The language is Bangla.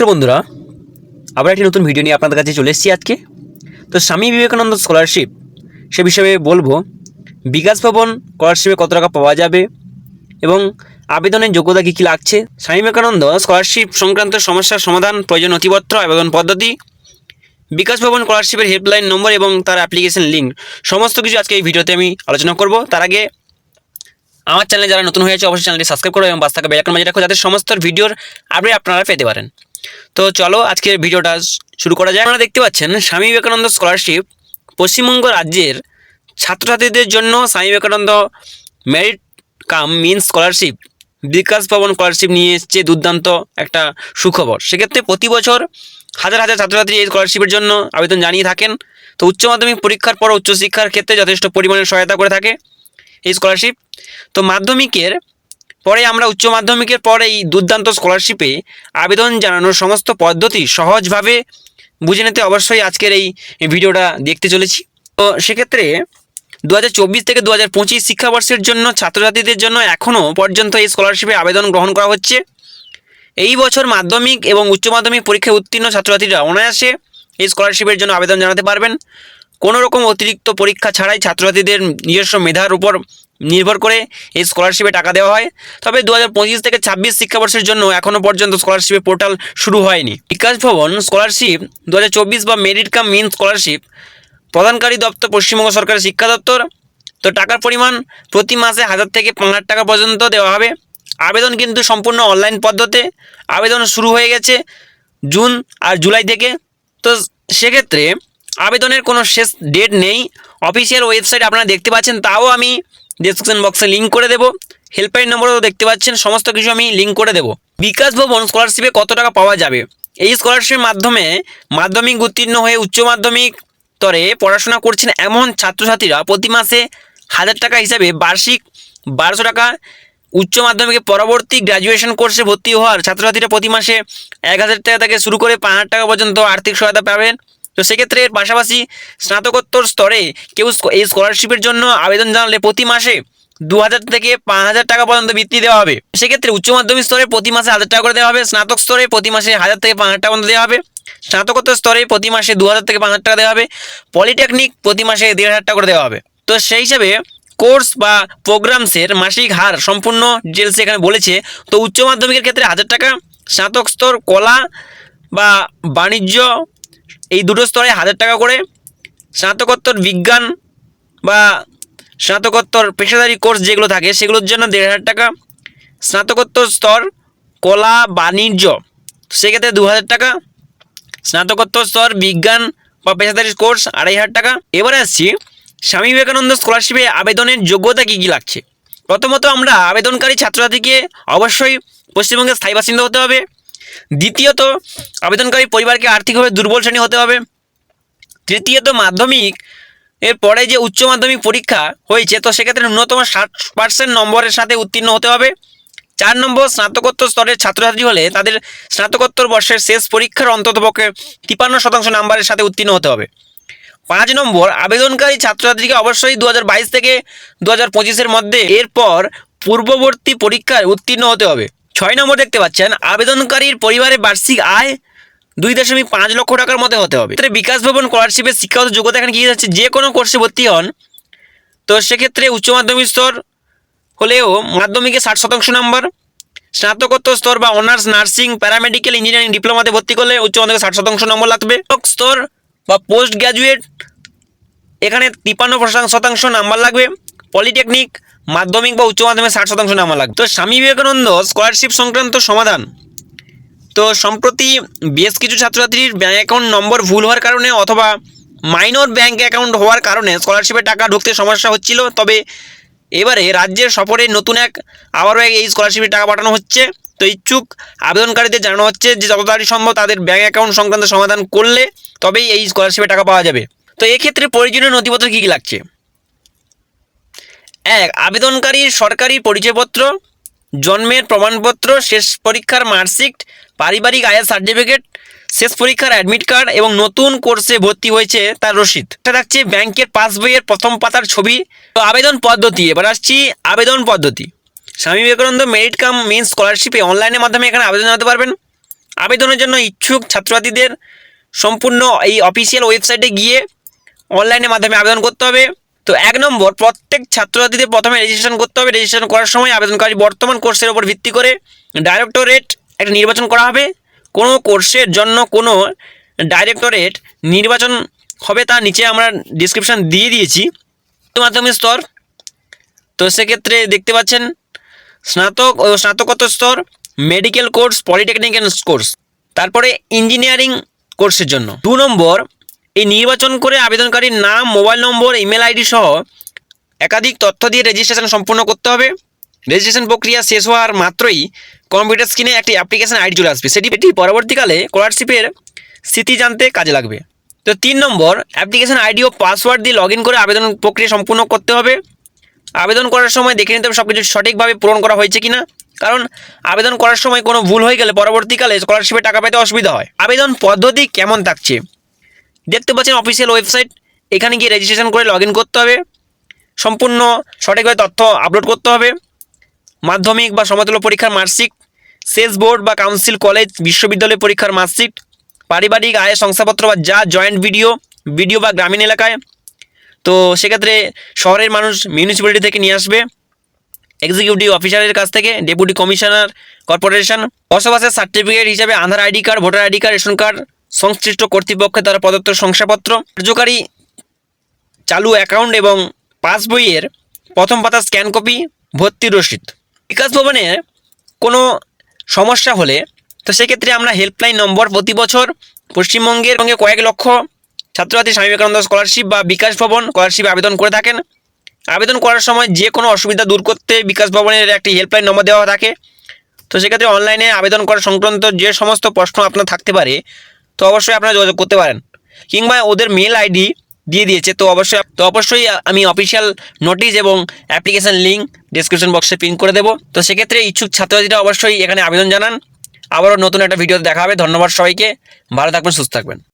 নমস্কার বন্ধুরা, আবার একটি নতুন ভিডিও নিয়ে আপনাদের কাছে চলে এসেছি আজকে। তো স্বামী বিবেকানন্দ স্কলারশিপ সে বিষয়ে বলব, বিকাশ ভবন স্কলারশিপে কত টাকা পাওয়া যাবে এবং আবেদনের যোগ্যতা কী কী লাগছে? স্বামী বিবেকানন্দ স্কলারশিপ সংক্রান্ত সমস্যার সমাধান, প্রয়োজন নথিপত্র, আবেদন পদ্ধতি, বিকাশ ভবন স্কলারশিপের হেল্পলাইন নম্বর এবং তার অ্যাপ্লিকেশন লিঙ্ক সমস্ত কিছু আজকে এই ভিডিওতে আমি আলোচনা করব। তার আগে, আমার চ্যানেলে যারা নতুন হয়েছে অবশ্যই চ্যানেলটি সাবস্ক্রাইব করো এবং বাস থাকা বেলাকন মাঝে রাখো, যাতে সমস্ত ভিডিওর আপডেট আপনারা পেতে পারেন। তো চলো আজকের ভিডিওটা শুরু করা যায়। আপনারা দেখতে পাচ্ছেন স্বামী বিবেকানন্দ স্কলারশিপ পশ্চিমবঙ্গ রাজ্যের ছাত্রছাত্রীদের জন্য Swami Vivekananda merit cum mean scholarship Bikash Bhavan scholarship নিয়ে এসছে দুর্দান্ত একটা সুখবর। সেক্ষেত্রে প্রতি বছর হাজার হাজার ছাত্রছাত্রী এই স্কলারশিপের জন্য আবেদন জানিয়ে থাকেন। তো উচ্চ মাধ্যমিক পরীক্ষার পর উচ্চশিক্ষার ক্ষেত্রে যথেষ্ট পরিমাণে সহায়তা করে থাকে এই স্কলারশিপ তো মাধ্যমিকের পরে আমরা উচ্চ মাধ্যমিকের পরে এই দুর্দান্ত স্কলারশিপে আবেদন জানানোর সমস্ত পদ্ধতি সহজভাবে বুঝে নিতে অবশ্যই আজকের এই ভিডিওটা দেখতে চলেছি। তো সেক্ষেত্রে দু হাজার চব্বিশ থেকে দু হাজার পঁচিশ শিক্ষাবর্ষের জন্য ছাত্রছাত্রীদের জন্য এখনও পর্যন্ত এই স্কলারশিপে আবেদন গ্রহণ করা হচ্ছে। এই বছর মাধ্যমিক এবং উচ্চ মাধ্যমিক পরীক্ষায় উত্তীর্ণ ছাত্রছাত্রীরা অনায়াসে এই স্কলারশিপের জন্য আবেদন জানাতে পারবেন। কোনো রকম অতিরিক্ত পরীক্ষা ছাড়াই ছাত্রছাত্রীদের নিজস্ব মেধার উপর নির্ভর করে এই স্কলারশিপে টাকা দেওয়া হয়। তবে দু হাজার পঁচিশ থেকে ছাব্বিশ শিক্ষাবর্ষের জন্য এখনও পর্যন্ত স্কলারশিপের পোর্টাল শুরু হয়নি। বিকাশ ভবন স্কলারশিপ দু হাজার চব্বিশ বা মেরিট কাম মিন স্কলারশিপ প্রদানকারী দপ্তর পশ্চিমবঙ্গ সরকারের শিক্ষা দপ্তর। তো টাকার পরিমাণ প্রতি মাসে হাজার থেকে পাঁচ হাজার টাকা পর্যন্ত দেওয়া হবে। আবেদন কিন্তু সম্পূর্ণ অনলাইন পদ্ধতি আবেদন শুরু হয়ে গেছে জুন আর জুলাই থেকে। তো সেক্ষেত্রে আবেদনের কোনো শেষ ডেট নেই। অফিসিয়াল ওয়েবসাইট আপনারা দেখতে পাচ্ছেন, তাও আমি ডিসক্রিপশন বক্সে লিঙ্ক করে দেবো। হেল্পলাইন নম্বরও দেখতে পাচ্ছেন, সমস্ত কিছু আমি লিঙ্ক করে দেবো। বিকাশ ভবন স্কলারশিপে কত টাকা পাওয়া যাবে? এই স্কলারশিপের মাধ্যমে মাধ্যমিক উত্তীর্ণ হয়ে উচ্চ মাধ্যমিক স্তরে পড়াশোনা করছেন এমন ছাত্রছাত্রীরা প্রতি মাসে হাজার টাকা হিসাবে বার্ষিক বারোশো টাকা উচ্চ মাধ্যমিকের পরবর্তী গ্র্যাজুয়েশন কোর্সে ভর্তি হওয়ার ছাত্রছাত্রীরা প্রতি মাসে এক হাজার টাকা থেকে শুরু করে পাঁচ হাজার টাকা পর্যন্ত আর্থিক সহায়তা পাবেন। তো সেক্ষেত্রে এর পাশাপাশি স্নাতকোত্তর স্তরে কেউ এই স্কলারশিপের জন্য আবেদন জানালে প্রতি মাসে দু হাজার থেকে পাঁচ হাজার টাকা পর্যন্ত বৃত্তি দেওয়া হবে। সেক্ষেত্রে উচ্চ মাধ্যমিক স্তরে প্রতি মাসে হাজার টাকা করে দেওয়া হবে, স্নাতক স্তরে প্রতি মাসে হাজার থেকে পাঁচ হাজার টাকা পর্যন্ত দেওয়া হবে, স্নাতকোত্তর স্তরে প্রতি মাসে দু হাজার থেকে পাঁচ হাজার টাকা দেওয়া হবে, পলিটেকনিক প্রতি মাসে দেড় হাজার টাকা করে দেওয়া হবে। তো সেই হিসাবে কোর্স বা প্রোগ্রামসের মাসিক হার সম্পূর্ণ ডিটেলস এখানে বলেছে। তো উচ্চ মাধ্যমিকের ক্ষেত্রে হাজার টাকা, স্নাতক স্তর কলা বা বাণিজ্য এই দুটো স্তরে হাজার টাকা করে স্নাতকোত্তর বিজ্ঞান বা স্নাতকোত্তর পেশাদারি কোর্স যেগুলো থাকে, সেগুলোর জন্য দেড় হাজার টাকা। স্নাতকোত্তর স্তর কলা বাণিজ্য, সেক্ষেত্রে দু হাজার টাকা। স্নাতকোত্তর স্তর বিজ্ঞান বা পেশাদারি কোর্স আড়াই হাজার টাকা। এবারে আসছি স্বামী বিবেকানন্দ স্কলারশিপে আবেদনের যোগ্যতা কী কী লাগছে? প্রথমত আমরা আবেদনকারী ছাত্রছাত্রীকে অবশ্যই পশ্চিমবঙ্গের স্থায়ী বাসিন্দা হতে হবে। দ্বিতীয়ত, আবেদনকারী পরিবারকে আর্থিকভাবে দুর্বল শ্রেণি হতে হবে। তৃতীয়ত, মাধ্যমিক, এর পরে যে উচ্চ মাধ্যমিক পরীক্ষা হয়েছে, তো সেক্ষেত্রে ন্যূনতম ষাট পার্সেন্ট নম্বরের সাথে উত্তীর্ণ হতে হবে। চার নম্বর, স্নাতকোত্তর স্তরের ছাত্রছাত্রী হলে তাদের স্নাতকোত্তর বর্ষের শেষ পরীক্ষার অন্ততপক্ষে তিপান্ন শতাংশ নাম্বারের সাথে উত্তীর্ণ হতে হবে। পাঁচ নম্বর, আবেদনকারী ছাত্রছাত্রীকে অবশ্যই দু থেকে দু হাজার মধ্যে এরপর পূর্ববর্তী পরীক্ষায় উত্তীর্ণ হতে হবে। ছয় নম্বর দেখতে পাচ্ছেন, আবেদনকারীর পরিবারের বার্ষিক আয় দুই দশমিক পাঁচ লক্ষ টাকার মধ্যে হতে হবে। ক্ষেত্রে বিকাশ ভবন স্কলারশিপের শিক্ষাগত যোগ্যতা এখানে কি যাচ্ছে যে কোনো কোর্সে ভর্তি হন। তো সেক্ষেত্রে উচ্চ মাধ্যমিক স্তর হলেও মাধ্যমিকে ষাট শতাংশ নম্বর, স্নাতকোত্তর স্তর বা অনার্স, নার্সিং, প্যারামেডিক্যাল ইঞ্জিনিয়ারিং ডিপ্লোমাতে ভর্তি করলে উচ্চ মাধ্যমিকে ষাট শতাংশ নম্বর লাগবে। স্তর বা পোস্ট গ্র্যাজুয়েট এখানে তিপ্পান্ন শতাংশ নাম্বার লাগবে। পলিটেকনিক, মাধ্যমিক বা উচ্চ মাধ্যমিক ষাট শতাংশ নাম্বার লাগবে। তো স্বামী বিবেকানন্দ স্কলারশিপ সংক্রান্ত সমাধান। তো সম্প্রতি বেশ কিছু ছাত্রছাত্রীর ব্যাঙ্ক অ্যাকাউন্ট নম্বর ভুল হওয়ার কারণে অথবা মাইনর ব্যাঙ্ক অ্যাকাউন্ট হওয়ার কারণে স্কলারশিপের টাকা ঢুকতে সমস্যা হচ্ছিল। তবে এবারে রাজ্যের সফরে নতুন এক আবারও এক এই স্কলারশিপের টাকা পাঠানো হচ্ছে। তো ইচ্ছুক আবেদনকারীদের জানানো হচ্ছে যে যত তাড়াতাড়ি সম্ভব তাদের ব্যাঙ্ক অ্যাকাউন্ট সংক্রান্ত সমাধান করলে তবেই এই স্কলারশিপের টাকা পাওয়া যাবে। তো এক্ষেত্রে প্রয়োজনীয় নথিপত্র কী কী লাগছে? এক আবেদনকারীর সরকারি পরিচয়পত্র, জন্মের প্রমাণপত্র, শেষ পরীক্ষার মার্কশিট, পারিবারিক আয়ের সার্টিফিকেট, শেষ পরীক্ষার অ্যাডমিট কার্ড এবং নতুন কোর্সে ভর্তি হয়েছে তার রসিদ। এটা থাকছে ব্যাংকের পাসবইয়ের প্রথম পাতার ছবি। তো আবেদন পদ্ধতি, এবার আসছি আবেদন পদ্ধতি। স্বামী বিবেকানন্দ মেরিট কাম মিন স্কলারশিপে অনলাইনের মাধ্যমে এখানে আবেদন জানাতে পারবেন। আবেদনের জন্য ইচ্ছুক ছাত্রছাত্রীদের সম্পূর্ণ এই অফিসিয়াল ওয়েবসাইটে গিয়ে অনলাইনের মাধ্যমে আবেদন করতে হবে। তো এক নম্বর, প্রত্যেক ছাত্রছাত্রীদের প্রথমে রেজিস্ট্রেশন করতে হবে। রেজিস্ট্রেশন করার সময় আবেদনকারী বর্তমান কোর্সের উপর ভিত্তি করে ডাইরেক্টরেট একটা নির্বাচন করা হবে। কোনো কোর্সের জন্য কোনো ডাইরেক্টরেট নির্বাচন হবে তা নিচে আমরা ডিসক্রিপশান দিয়ে দিয়েছি। মাধ্যমিক স্তর, তো সেক্ষেত্রে দেখতে পাচ্ছেন স্নাতক ও স্নাতকোত্তর স্তর মেডিকেল কোর্স পলিটেকনিক্যাল কোর্স তারপরে ইঞ্জিনিয়ারিং কোর্সের জন্য। দু নম্বর এই নির্বাচন করে আবেদনকারীর নাম, মোবাইল নম্বর, ইমেল আইডি সহ একাধিক তথ্য দিয়ে রেজিস্ট্রেশন সম্পূর্ণ করতে হবে। রেজিস্ট্রেশন প্রক্রিয়া শেষ হওয়ার মাত্রই কম্পিউটার স্ক্রিনে একটি অ্যাপ্লিকেশন আইডি চলে আসবে। সেটি এটি পরবর্তীকালে স্কলারশিপের স্থিতি জানতে কাজে লাগবে। তো তিন নম্বর অ্যাপ্লিকেশন আইডি ও পাসওয়ার্ড দিয়ে লগ করে আবেদন প্রক্রিয়া সম্পূর্ণ করতে হবে। আবেদন করার সময় দেখে নিতে হবে সব কিছু সঠিকভাবে পূরণ করা হয়েছে কিনা। কারণ আবেদন করার সময় কোনো ভুল হয়ে গেলে পরবর্তীকালে স্কলারশিপে টাকা পেতে অসুবিধা হয়। আবেদন পদ্ধতি কেমন থাকছে? দেখতে পাচ্ছেন অফিসিয়াল ওয়েবসাইট এখানে গিয়ে রেজিস্ট্রেশন করে লগ করতে হবে। সম্পূর্ণ সঠিকভাবে তথ্য আপলোড করতে হবে। মাধ্যমিক বা সমতুল্য পরীক্ষার মার্কশিট, শেষ বোর্ড বা কাউন্সিল কলেজ বিশ্ববিদ্যালয় পরীক্ষার মার্কশিট, পারিবারিক আয়ের শংসাপত্র বা যা জয়েন্ট ভিডিও ভিডিও বা গ্রামীণ এলাকায়। তো সেক্ষেত্রে শহরের মানুষ মিউনিসিপ্যালিটি থেকে নিয়ে আসবে। এক্সিকিউটিভ অফিসারের কাছ থেকে ডেপুটি কমিশনার কর্পোরেশন বসবাসের সার্টিফিকেট হিসাবে Aadhaar ID card voter ID card, ration card সংশ্লিষ্ট কর্তৃপক্ষের দ্বারা প্রদত্ত শংসাপত্র, কার্যকারী চালু অ্যাকাউন্ট এবং পাসবইয়ের প্রথম পাতা স্ক্যান কপি ভর্তির রসিদ। বিকাশ ভবনে কোনো সমস্যা হলে তো সেক্ষেত্রে আমরা হেল্পলাইন নম্বর প্রতি বছর পশ্চিমবঙ্গের সঙ্গে কয়েক লক্ষ ছাত্রছাত্রী স্বামী বিবেকানন্দ স্কলারশিপ বা বিকাশ ভবন স্কলারশিপ আবেদন করে থাকেন। আবেদন করার সময় যে কোনো অসুবিধা দূর করতে বিকাশ ভবনের একটি হেল্পলাইন নম্বর দেওয়া থাকে। তো সেক্ষেত্রে অনলাইনে আবেদন করা সংক্রান্ত যে সমস্ত প্রশ্ন আপনার থাকতে পারে তো অবশ্যই আপনারা যোগাযোগ করতে পারেন। কিংবা ওদের মেল আইডি দিয়ে দিয়েছে, তো অবশ্যই তো অবশ্যই আমি অফিসিয়াল নোটিশ এবং অ্যাপ্লিকেশান লিঙ্ক ডিসক্রিপশন বক্সে পিন করে দেবো। তো সেক্ষেত্রে ইচ্ছুক ছাত্রছাত্রীরা অবশ্যই এখানে আবেদন জানান। আবারও নতুন একটা ভিডিও দেখা হবে। ধন্যবাদ সবাইকে। ভালো থাকবেন, সুস্থ থাকবেন।